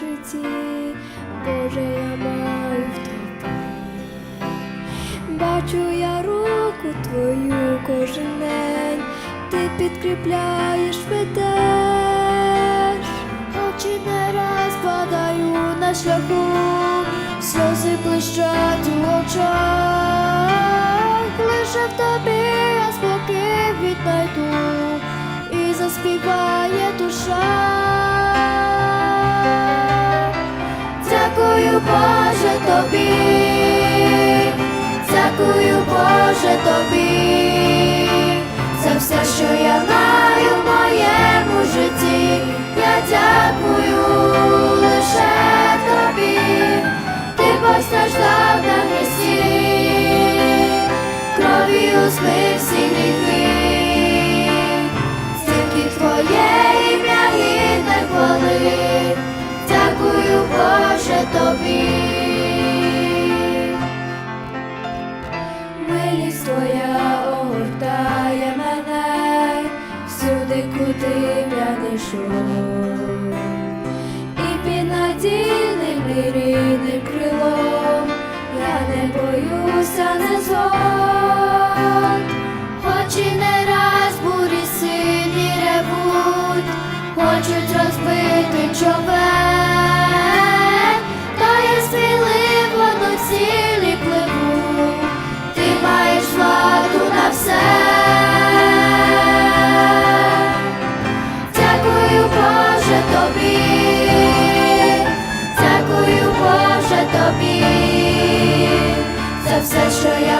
житті, Боже, я маю в тобі, бачу я руку твою кожен день, ти підкріпляєш ведеш, очі не раз падаю на шляху, сльози блищать у очах. Тобі, дякую, Боже, тобі, за все, що я маю в моєму житті. Я дякую лише тобі, ти постраждав на хресті, кров'ю змив всі гріхи, тільки твоє ім'я гідне хвали. Дякую, Боже, тобі. Йшов. І під надійним рідним я не боюся, не злот, хоч і не раз бурі хочуть розбити човен,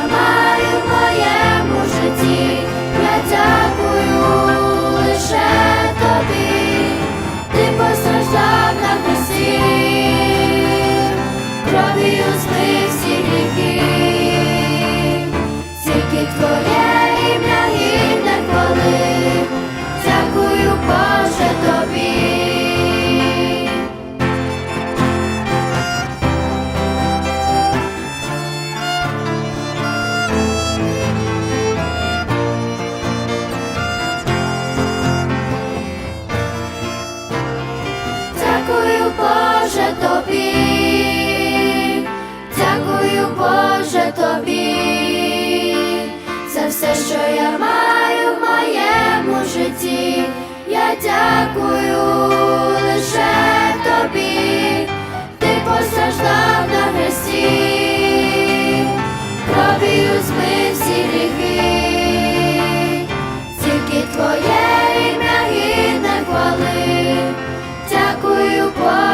все, Боже, тобі. Дякую, Боже, тобі. За все, що я маю в моєму житті. Я дякую лише тобі. Ти постраждав на хресті, кров'ю змив всі гріхи. Тільки твоє ім'я гідне хвали. Дякую, Боже.